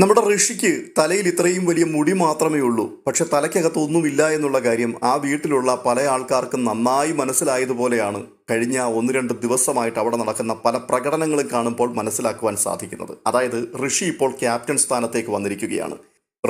നമ്മുടെ ഋഷിക്ക് തലയിൽ ഇത്രയും വലിയ മുടി മാത്രമേ ഉള്ളൂ. പക്ഷെ തലയ്ക്കകത്ത് ഒന്നുമില്ല എന്നുള്ള കാര്യം ആ വീട്ടിലുള്ള പല ആൾക്കാർക്കും നന്നായി മനസ്സിലായതുപോലെയാണ് കഴിഞ്ഞ ഒന്ന് രണ്ട് ദിവസമായിട്ട് അവിടെ നടക്കുന്ന പല പ്രകടനങ്ങളും കാണുമ്പോൾ മനസ്സിലാക്കുവാൻ സാധിക്കുന്നത്. അതായത് ഋഷി ഇപ്പോൾ ക്യാപ്റ്റൻ സ്ഥാനത്തേക്ക് വന്നിരിക്കുകയാണ്.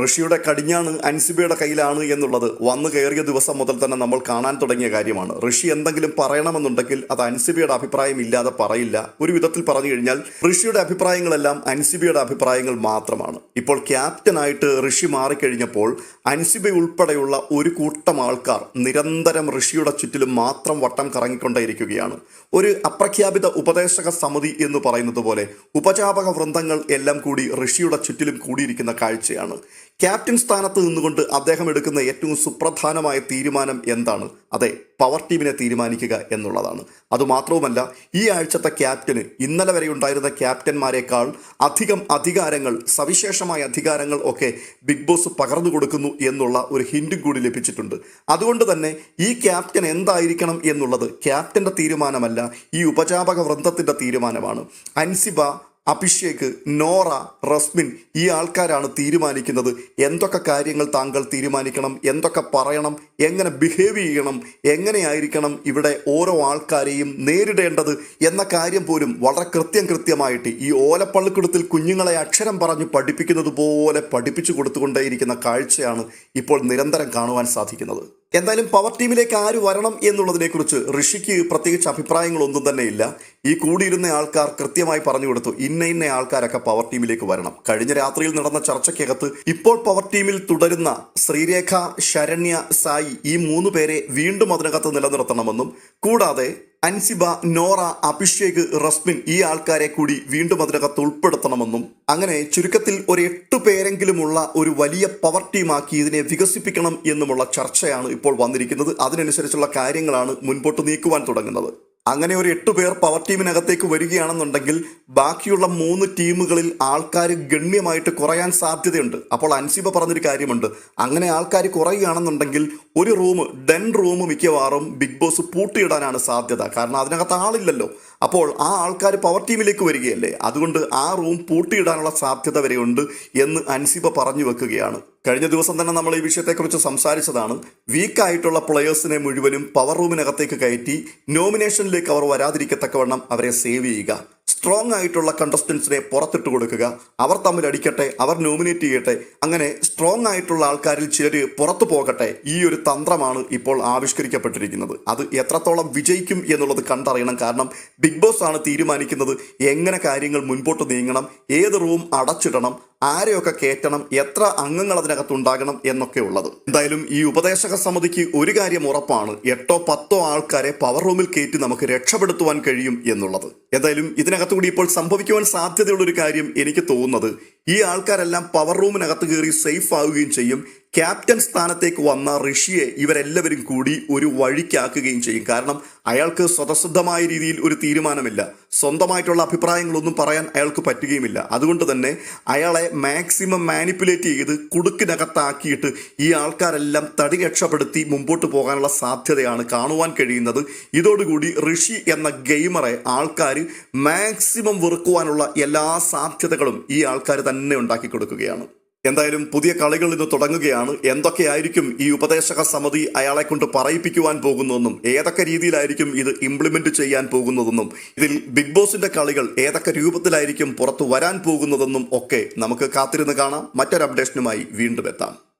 ഋഷിയുടെ കടിഞ്ഞാണ് അൻസിബയുടെ കയ്യിലാണ് എന്നുള്ളത് വന്നു കയറിയ ദിവസം മുതൽ തന്നെ നമ്മൾ കാണാൻ തുടങ്ങിയ കാര്യമാണ്. ഋഷി എന്തെങ്കിലും പറയണമെന്നുണ്ടെങ്കിൽ അത് അൻസിബയുടെ അഭിപ്രായം ഇല്ലാതെ പറയില്ല. ഒരു വിധത്തിൽ പറഞ്ഞു കഴിഞ്ഞാൽ ഋഷിയുടെ അഭിപ്രായങ്ങളെല്ലാം അൻസിബയുടെ അഭിപ്രായങ്ങൾ മാത്രമാണ്. ഇപ്പോൾ ക്യാപ്റ്റനായിട്ട് ഋഷി മാറിക്കഴിഞ്ഞപ്പോൾ അൻസിബ ഉൾപ്പെടെയുള്ള ഒരു കൂട്ടം ആൾക്കാർ നിരന്തരം ഋഷിയുടെ ചുറ്റിലും മാത്രം വട്ടം കറങ്ങിക്കൊണ്ടേയിരിക്കുകയാണ്. ഒരു അപ്രഖ്യാപിത ഉപദേശക സമിതി എന്ന് പറയുന്നത് പോലെ ഉപജാപക വൃന്ദങ്ങൾ എല്ലാം കൂടി ഋഷിയുടെ ചുറ്റിലും കൂടിയിരിക്കുന്ന കാഴ്ചയാണ്. ക്യാപ്റ്റൻ സ്ഥാനത്ത് നിന്നുകൊണ്ട് അദ്ദേഹം എടുക്കുന്ന ഏറ്റവും സുപ്രധാനമായ തീരുമാനം എന്താണ്? അതെ പവർ ടീമിനെ തീരുമാനിക്കുക എന്നുള്ളതാണ്. അതുമാത്രവുമല്ല ഈ ആഴ്ചത്തെ ക്യാപ്റ്റന് ഇന്നലെ വരെ ഉണ്ടായിരുന്ന ക്യാപ്റ്റന്മാരെക്കാൾ അധികം അധികാരങ്ങൾ സവിശേഷമായ അധികാരങ്ങൾ ഒക്കെ ബിഗ് ബോസ് പകർന്നു കൊടുക്കുന്നു എന്നുള്ള ഒരു ഹിന്റും കൂടി ലഭിച്ചിട്ടുണ്ട്. അതുകൊണ്ട് തന്നെ ഈ ക്യാപ്റ്റൻ എന്തായിരിക്കണം എന്നുള്ളത് ക്യാപ്റ്റന്റെ തീരുമാനമല്ല ഈ ഉപജാപക വൃന്ദത്തിന്റെ തീരുമാനമാണ്. അൻസിബ അഭിഷേക് നോറ റസ്മിൻ ഈ ആൾക്കാരാണ് തീരുമാനിക്കുന്നത്. എന്തൊക്കെ കാര്യങ്ങൾ താങ്കൾ തീരുമാനിക്കണം? എന്തൊക്കെ പറയണം? എങ്ങനെ ബിഹേവ് ചെയ്യണം? എങ്ങനെയായിരിക്കണം ഇവിടെ ഓരോ ആൾക്കാരെയും നേരിടേണ്ടത് എന്ന കാര്യം പോലും വളരെ കൃത്യം കൃത്യമായിട്ട് ഈ ഓലപ്പള്ളിക്കുടത്തിൽ കുഞ്ഞുങ്ങളെ അക്ഷരം പറഞ്ഞു പഠിപ്പിക്കുന്നത് പോലെ പഠിപ്പിച്ചു കൊടുത്തുകൊണ്ടേയിരിക്കുന്ന കാഴ്ചയാണ് ഇപ്പോൾ നിരന്തരം കാണുവാൻ സാധിക്കുന്നത്. എന്തായാലും പവർ ടീമിലേക്ക് ആര് വരണം എന്നുള്ളതിനെക്കുറിച്ച് ഋഷിക്ക് പ്രത്യേകിച്ച് അഭിപ്രായങ്ങളൊന്നും തന്നെ ഇല്ല ഈ കൂടിയിരുന്ന ആൾക്കാർ കൃത്യമായി പറഞ്ഞു കൊടുത്തു ഇന്ന ഇന്ന ആൾക്കാരൊക്കെ പവർ ടീമിലേക്ക് വരണം. കഴിഞ്ഞ രാത്രിയിൽ നടന്ന ചർച്ചയ്ക്കകത്ത് ഇപ്പോൾ പവർ ടീമിൽ തുടരുന്ന ശ്രീരേഖ ശരണ്യ സായി ഈ മൂന്ന് പേരെ വീണ്ടും അതിനകത്ത് നിലനിർത്തണമെന്നും കൂടാതെ അൻസിബ നോറ അഭിഷേക് റസ്മിൻ ഈ ആൾക്കാരെ കൂടി വീണ്ടും അതിനകത്ത് ഉൾപ്പെടുത്തണമെന്നും അങ്ങനെ ചുരുക്കത്തിൽ ഒരു എട്ട് പേരെങ്കിലുമുള്ള ഒരു വലിയ പവർ ടീമാക്കി ഇതിനെ വികസിപ്പിക്കണം എന്നുമുള്ള ചർച്ചയാണ് ഇപ്പോൾ വന്നിരിക്കുന്നത്. അതിനനുസരിച്ചുള്ള കാര്യങ്ങളാണ് മുൻപോട്ട് നീക്കുവാൻ തുടങ്ങുന്നത്. അങ്ങനെ ഒരു എട്ട് പേർ പവർ ടീമിനകത്തേക്ക് വരികയാണെന്നുണ്ടെങ്കിൽ ബാക്കിയുള്ള മൂന്ന് ടീമുകളിൽ ആൾക്കാർ ഗണ്യമായിട്ട് കുറയാൻ സാധ്യതയുണ്ട്. അപ്പോൾ അൻസിബ പറഞ്ഞൊരു കാര്യമുണ്ട്. അങ്ങനെ ആൾക്കാർ കുറയുകയാണെന്നുണ്ടെങ്കിൽ ഒരു റൂം ഡെൻ റൂം മിക്കവാറും ബിഗ് ബോസ് പൂട്ടിയിടാനാണ് സാധ്യത. കാരണം അതിനകത്ത് ആളില്ലല്ലോ. അപ്പോൾ ആ ആൾക്കാർ പവർ ടീമിലേക്ക് വരികയല്ലേ? അതുകൊണ്ട് ആ റൂം പൂട്ടിയിടാനുള്ള സാധ്യത വരെയുണ്ട് എന്ന് അൻസിബ പറഞ്ഞു വെക്കുകയാണ്. കഴിഞ്ഞ ദിവസം തന്നെ നമ്മൾ ഈ വിഷയത്തെക്കുറിച്ച് സംസാരിച്ചതാണ്. വീക്കായിട്ടുള്ള പ്ലെയേഴ്സിനെ മുഴുവനും പവർ റൂമിനകത്തേക്ക് കയറ്റി നോമിനേഷനിലേക്ക് അവർ വരാതിരിക്കത്തക്കവണ്ണം അവരെ സേവ് ചെയ്യുക. സ്ട്രോങ് ആയിട്ടുള്ള കണ്ടസ്റ്റൻസിനെ പുറത്തിട്ട് കൊടുക്കുക. അവർ തമ്മിൽ അടിക്കട്ടെ അവർ നോമിനേറ്റ് ചെയ്യട്ടെ അങ്ങനെ സ്ട്രോങ് ആയിട്ടുള്ള ആൾക്കാരിൽ ചിലർ പുറത്തു പോകട്ടെ ഈ ഒരു തന്ത്രമാണ് ഇപ്പോൾ ആവിഷ്കരിക്കപ്പെട്ടിരിക്കുന്നത്. അത് എത്രത്തോളം വിജയിക്കും എന്നുള്ളത് കണ്ടറിയണം. കാരണം ബിഗ് ബോസ് ആണ് തീരുമാനിക്കുന്നത് എങ്ങനെ കാര്യങ്ങൾ മുൻപോട്ട് നീങ്ങണം ഏത് റൂം അടച്ചിടണം ആരെയൊക്കെ കയറ്റണം എത്ര അംഗങ്ങൾ അതിനകത്ത് ഉണ്ടാകണം എന്നൊക്കെ ഉള്ളത്. എന്തായാലും ഈ ഉപദേശക സമിതിക്ക് ഒരു കാര്യം ഉറപ്പാണ് എട്ടോ പത്തോ ആൾക്കാരെ പവർ റൂമിൽ കയറ്റി നമുക്ക് രക്ഷപ്പെടുത്തുവാൻ കഴിയും എന്നുള്ളത്. എന്തായാലും ഇതിനകത്തുകൂടി ഇപ്പോൾ സംഭവിക്കുവാൻ സാധ്യതയുള്ള ഒരു കാര്യം എനിക്ക് തോന്നുന്നത് ഈ ആൾക്കാരെല്ലാം പവർ റൂമിനകത്ത് കയറി സേഫ് ആവുകയും ചെയ്യും. ക്യാപ്റ്റൻ സ്ഥാനത്തേക്ക് വന്ന ഋഷിയെ ഇവരെല്ലാവരും കൂടി ഒരു വഴിക്കാക്കുകയും ചെയ്യും. കാരണം അയാൾക്ക് സ്വതസിദ്ധമായ രീതിയിൽ ഒരു തീരുമാനമില്ല. സ്വന്തമായിട്ടുള്ള അഭിപ്രായങ്ങളൊന്നും പറയാൻ അയാൾക്ക് പറ്റുകയുമില്ല. അതുകൊണ്ട് തന്നെ അയാളെ മാക്സിമം മാനിപ്പുലേറ്റ് ചെയ്ത് കുടുക്കിനകത്താക്കിയിട്ട് ഈ ആൾക്കാരെല്ലാം തടി രക്ഷപ്പെടുത്തി മുമ്പോട്ട് പോകാനുള്ള സാധ്യതയാണ് കാണുവാൻ കഴിയുന്നത്. ഇതോടുകൂടി ഋഷി എന്ന ഗെയിമറെ ആൾക്കാർ മാക്സിമം വെറുക്കുവാനുള്ള എല്ലാ സാധ്യതകളും ഈ ആൾക്കാർ തന്നെ ഉണ്ടാക്കി കൊടുക്കുകയാണ്. എന്തായാലും പുതിയ കളികൾ ഇന്ന് തുടങ്ങുകയാണ്. എന്തൊക്കെയായിരിക്കും ഈ ഉപദേശക സമിതി അയാളെ കൊണ്ട് പറയിപ്പിക്കുവാൻ പോകുന്നതെന്നും ഏതൊക്കെ രീതിയിലായിരിക്കും ഇത് ഇംപ്ലിമെന്റ് ചെയ്യാൻ പോകുന്നതെന്നും ഇതിൽ ബിഗ് ബോസിന്റെ കളികൾ ഏതൊക്കെ രൂപത്തിലായിരിക്കും പുറത്തു വരാൻ പോകുന്നതെന്നും ഒക്കെ നമുക്ക് കാത്തിരുന്ന് കാണാം. മറ്റൊരു അപ്ഡേഷനുമായി വീണ്ടും എത്താം.